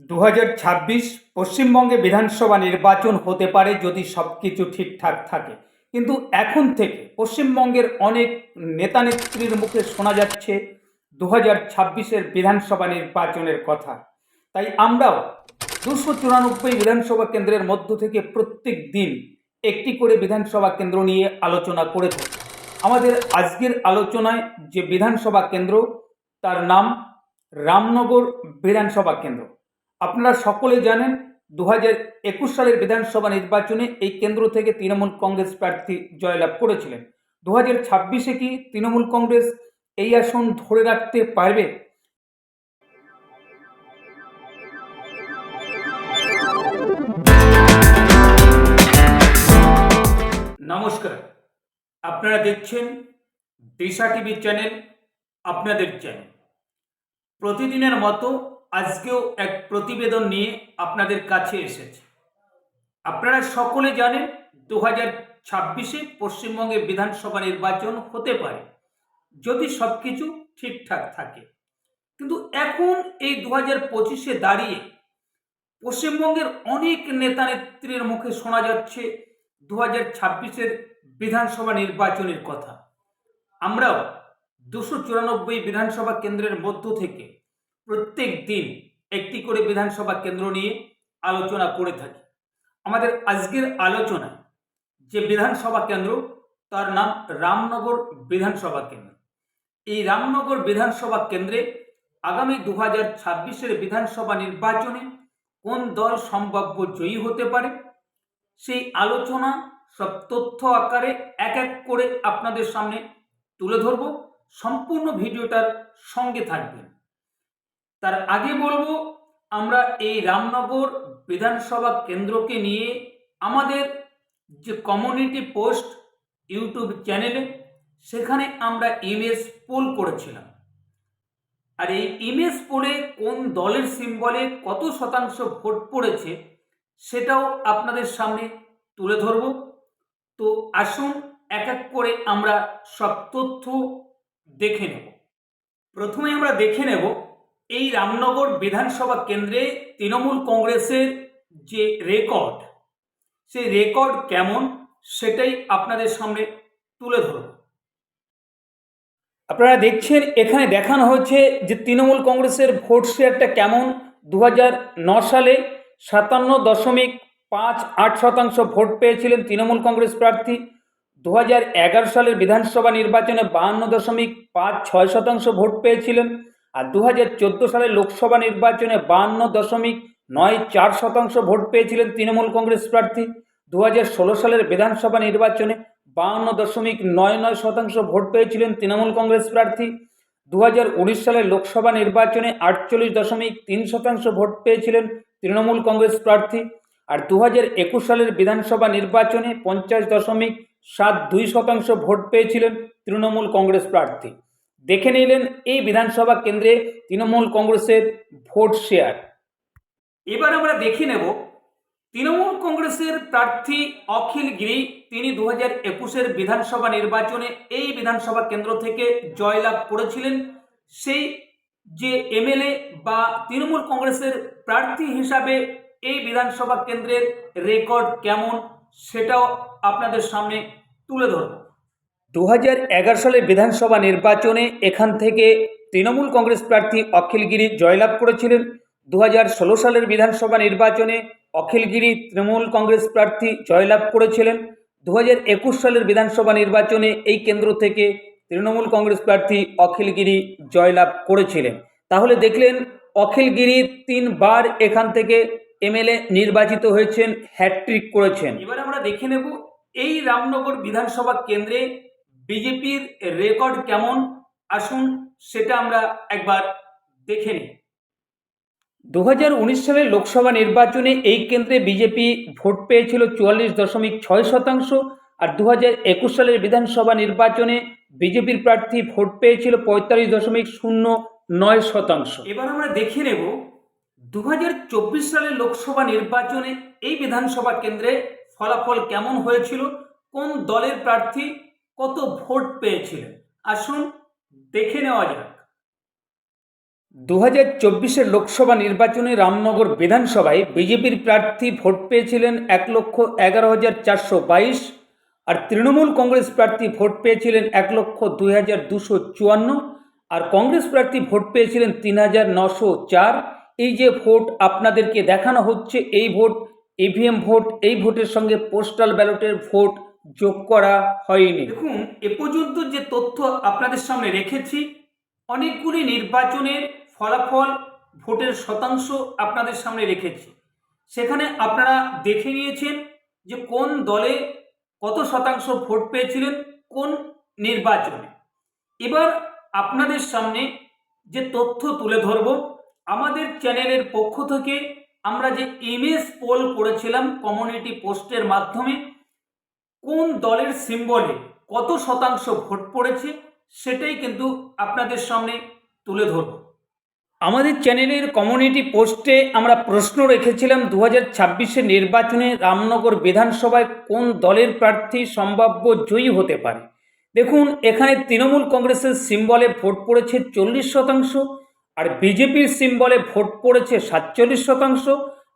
দু হাজার ছাব্বিশ পশ্চিমবঙ্গে বিধানসভা নির্বাচন হতে পারে যদি সব কিছু ঠিকঠাক থাকে। কিন্তু এখন থেকে পশ্চিমবঙ্গের অনেক নেতানেত্রীর মুখে শোনা যাচ্ছে দু হাজার ছাব্বিশের বিধানসভা নির্বাচনের কথা। তাই আমরাও দুশো চুরানব্বই বিধানসভা কেন্দ্রের মধ্য থেকে প্রত্যেক দিন একটি করে বিধানসভা কেন্দ্র নিয়ে আলোচনা করে থাকি। আমাদের আজকের আলোচনায় যে বিধানসভা কেন্দ্র, তার নাম রামনগর বিধানসভা কেন্দ্র। আপনারা সকলে জানেন দু হাজার একুশ সালের বিধানসভা নির্বাচনে এই কেন্দ্র থেকে তৃণমূল কংগ্রেস প্রার্থী জয়লাভ করেছিলেন। দু হাজার ছাব্বিশে কি তৃণমূল কংগ্রেস এই আসন ধরে রাখতে পারবে? নমস্কার, আপনারা দেখছেন দিশা টিভি চ্যানেল, আপনাদের চ্যানেল। প্রতিদিনের মতো আজকেও এক প্রতিবেদন নিয়ে আপনাদের কাছে এসেছে। আপনারা সকলে জানেন দু হাজার ছাব্বিশে পশ্চিমবঙ্গে বিধানসভা নির্বাচন হতে পারে, যদি সব কিছু ঠিকঠাক থাকে। কিন্তু এখন এই দু হাজার পঁচিশে দাঁড়িয়ে পশ্চিমবঙ্গের অনেক নেতা নেত্রীর মুখে শোনা যাচ্ছে দু হাজার ছাব্বিশের বিধানসভা নির্বাচনের কথা। আমরাও দুশো চুরানব্বই বিধানসভা কেন্দ্রের মধ্য থেকে প্রত্যেক দিন একটি করে বিধানসভা কেন্দ্র নিয়ে আলোচনা করে থাকি। আমাদের আজকের আলোচনা যে বিধানসভা কেন্দ্র, তার নাম রামনগর বিধানসভা কেন্দ্র। এই রামনগর বিধানসভা কেন্দ্রে আগামী দু হাজার ছাব্বিশের বিধানসভা নির্বাচনে কোন দল সম্ভাব্য জয়ী হতে পারে, সেই আলোচনা সব তথ্য আকারে এক এক করে আপনাদের সামনে তুলে ধরব। সম্পূর্ণ ভিডিওটার সঙ্গে থাকবেন। তার আগে বলব, আমরা এই রামনগর বিধানসভা কেন্দ্রকে নিয়ে আমাদের যে কমিউনিটি পোস্ট ইউটিউব চ্যানেলে সেখানে আমরা ইমেজ পোল করেছিলাম। আর এই ইমেজ পোলে কোন দলের সিম্বলে কত শতাংশ ভোট পড়েছে, সেটাও আপনাদের সামনে তুলে ধরব। তো আসুন এক এক করে আমরা সব তথ্য দেখে নেব। প্রথমে আমরা দেখে নেব এই রামনগর বিধানসভা কেন্দ্রে তৃণমূল কংগ্রেসের যে রেকর্ড সেই রেকর্ড কেমন সেটাই আপনাদের সামনে তুলে ধরব। আপনারা দেখছেন, এখানে দেখানো হচ্ছে যে তৃণমূল কংগ্রেসের ভোট শেয়ারটা কেমন। দু সালে সাতান্ন দশমিক পাঁচ আট শতাংশ ভোট পেয়েছিলেন তৃণমূল কংগ্রেস প্রার্থী। দু সালের বিধানসভা নির্বাচনে বাহান্ন দশমিক পাঁচ ছয় শতাংশ ভোট পেয়েছিলেন। আর দু হাজার চোদ্দ সালের লোকসভা নির্বাচনে বাহান্ন দশমিক নয় চার শতাংশ ভোট পেয়েছিলেন তৃণমূল কংগ্রেস প্রার্থী। দু হাজার ষোলো সালের বিধানসভা নির্বাচনে বাহান্ন দশমিক নয় নয় শতাংশ ভোট পেয়েছিলেন তৃণমূল কংগ্রেস প্রার্থী। দু হাজার উনিশ সালের লোকসভা নির্বাচনে আটচল্লিশ দশমিক তিন শতাংশ ভোট পেয়েছিলেন তৃণমূল কংগ্রেস প্রার্থী। আর দু হাজার একুশ সালের বিধানসভা নির্বাচনে পঞ্চাশ দশমিক সাত দুই শতাংশ ভোট পেয়েছিলেন তৃণমূল কংগ্রেস প্রার্থী। দেখে নিলেন এই বিধানসভা কেন্দ্রে তৃণমূল কংগ্রেসের ভোট শেয়ার। এবার আমরা দেখে নেব, তৃণমূল কংগ্রেসের প্রার্থী অখিল গিরি, তিনি দু হাজার একুশের বিধানসভা নির্বাচনে এই বিধানসভা কেন্দ্র থেকে জয়লাভ করেছিলেন। সেই যে এমএলএ বা তৃণমূল কংগ্রেসের প্রার্থী হিসাবে এই বিধানসভা কেন্দ্রের রেকর্ড কেমন, সেটাও আপনাদের সামনে তুলে ধরব। দু হাজার এগারো সালের বিধানসভা নির্বাচনে এখান থেকে তৃণমূল কংগ্রেস প্রার্থী অখিলগিরি জয়লাভ করেছিলেন। দু হাজার ষোলো সালের বিধানসভা নির্বাচনে অখিলগিরি তৃণমূল কংগ্রেস প্রার্থী জয়লাভ করেছিলেন। দু হাজার একুশ সালের বিধানসভা নির্বাচনে এই কেন্দ্র থেকে তৃণমূল কংগ্রেস প্রার্থী অখিলগিরি জয়লাভ করেছিলেন। তাহলে দেখলেন, অখিলগিরি তিনবার এখান থেকে এমএলএ নির্বাচিত হয়েছেন হ্যাট্রিক করেছেন। এবার আমরা দেখে নেব, এই রামনগর বিধানসভা কেন্দ্রে বিজেপির রেকর্ড কেমন? আসুন সেটা আমরা একবার দেখে নিই। দু হাজার উনিশ সালের লোকসভা নির্বাচনে এই কেন্দ্রে বিজেপি ভোট পেয়েছিল চুয়াল্লিশ দশমিক ছয় শতাংশ আর দু হাজার একুশ সালের বিধানসভা নির্বাচনে বিজেপির প্রার্থী ভোট পেয়েছিল পঁয়তাল্লিশ দশমিক শূন্য নয় শতাংশ। এবার আমরা দেখে নেব দু হাজার চব্বিশ সালের লোকসভা নির্বাচনে এই বিধানসভা কেন্দ্রে ফলাফল কেমন হয়েছিল? কোন দলের প্রার্থী কত ভোট পেয়েছিলেন? আসুন দেখে নেওয়া যাক। দু হাজার চব্বিশের লোকসভা নির্বাচনে রামনগর বিধানসভায় বিজেপির প্রার্থী ভোট পেয়েছিলেন এক লক্ষ এগারো হাজার চারশো বাইশ আর তৃণমূল কংগ্রেস প্রার্থী ভোট পেয়েছিলেন এক লক্ষ দুই হাজার দুশো চুয়ান্ন আর কংগ্রেস প্রার্থী ভোট পেয়েছিলেন তিন হাজার নশো চার। এই যে ভোট আপনাদেরকে দেখানো হচ্ছে, এই ভোট ইভিএম ভোট, এই ভোটের সঙ্গে পোস্টাল ব্যালটের ভোট যোগ করা হয়নি। দেখুন, এ পর্যন্ত যে তথ্য আপনাদের সামনে রেখেছি, অনেকগুলি নির্বাচনের ফলাফল, ভোটের শতাংশ আপনাদের সামনে রেখেছি। সেখানে আপনারা দেখে নিয়েছেন যে কোন দলে কত শতাংশ ভোট পেয়েছিলেন, কোন নির্বাচনে। এবার আপনাদের সামনে যে তথ্য তুলে ধরব, আমাদের চ্যানেলের পক্ষ থেকে আমরা যে ইমেজ পোল করেছিলাম কমিউনিটি পোস্টের মাধ্যমে কোন দলের সিম্বলে কত শতাংশ ভোট পড়েছে সেটাই কিন্তু আপনাদের সামনে তুলে ধরব। আমাদের চ্যানেলের কমিউনিটি পোস্টে আমরা প্রশ্ন রেখেছিলাম দু হাজার নির্বাচনে রামনগর বিধানসভায় কোন দলের প্রার্থী সম্ভাব্য জয়ী হতে পারে? দেখুন, এখানে তৃণমূল কংগ্রেসের সিম্বলে ভোট পড়েছে চল্লিশ শতাংশ, আর বিজেপির সিম্বলে ভোট পড়েছে সাতচল্লিশ শতাংশ,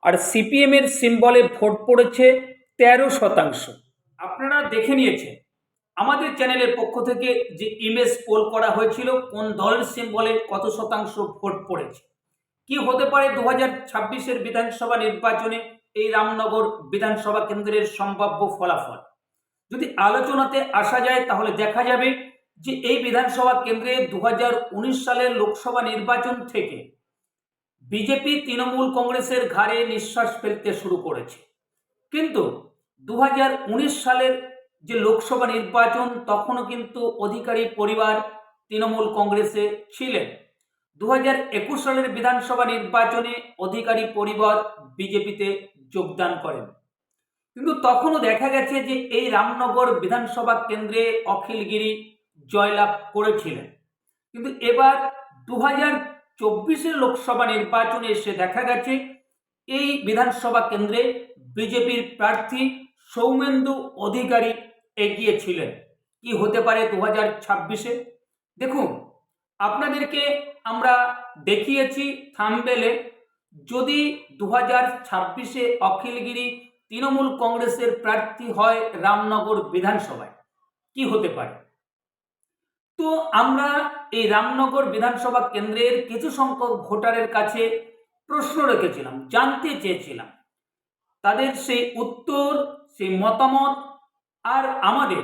আর সিপিএমের সিম্বলে ভোট পড়েছে তেরো শতাংশ। আপনারা দেখে নিয়েছেন। আমাদের চ্যানেলের পক্ষ থেকে যে ইমেজ পোল করা হয়েছিল, কোন দলের সিম্বলে কত শতাংশ ভোট পড়েছে? কি হতে পারে দু হাজার ছাব্বিশের বিধানসভা নির্বাচনে এই রামনগর বিধানসভা কেন্দ্রের সম্ভাব্য ফলাফল? যদি আলোচনাতে আসা যায়, তাহলে দেখা যাবে যে এই বিধানসভা কেন্দ্রে দু হাজার উনিশ সালের লোকসভা নির্বাচন থেকে বিজেপি তৃণমূল কংগ্রেসের ঘাড়ে নিঃশ্বাস ফেলতে শুরু করেছে। কিন্তু দু হাজার উনিশ সালের যে লোকসভা নির্বাচন, তখনও কিন্তু অধিকারী পরিবার তৃণমূল কংগ্রেসে ছিলেন। দু সালের বিধানসভা নির্বাচনে অধিকারী পরিবার বিজেপিতে যোগদান করেন। কিন্তু তখনও দেখা গেছে যে এই রামনগর বিধানসভা কেন্দ্রে অখিলগিরি জয়লাভ করেছিলেন। কিন্তু এবার দু হাজার চব্বিশের লোকসভা নির্বাচনে এসে দেখা গেছে, এই বিধানসভা কেন্দ্রে বিজেপির প্রার্থী সৌমেন্দু অধিকারী এগিয়ে ছিলেন কি হতে পারে দু হাজার ছাব্বিশে? দেখুন, আপনাদেরকে আমরা দেখিয়েছি থামবেলে, যদি দু হাজার ছাব্বিশে অখিলগিরি তৃণমূল কংগ্রেসের প্রার্থী হয় রামনগর বিধানসভায়, কি হতে পারে? তো আমরা এই রামনগর বিধানসভা কেন্দ্রের কিছু সংখ্যক ভোটারের কাছে প্রশ্ন রেখেছিলাম, জানতে চেয়েছিলাম। তাদের সেই উত্তর, সেই মতামত আর আমাদের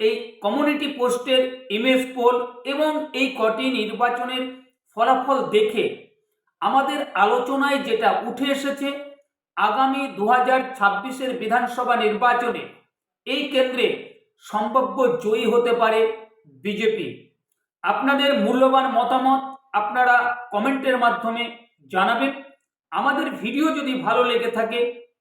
এই কমিউনিটি পোস্টের ইমেজ পোল এবং এই কটি নির্বাচনের ফলাফল দেখে আমাদের আলোচনায় যেটা উঠে এসেছে, আগামী দু হাজার ছাব্বিশের বিধানসভা নির্বাচনে এই কেন্দ্রে সম্ভাব্য জয়ী হতে পারে বিজেপি। আপনাদের মূল্যবান মতামত আপনারা কমেন্টের মাধ্যমে জানাবেন। আমাদের ভিডিও যদি ভালো লেগে থাকে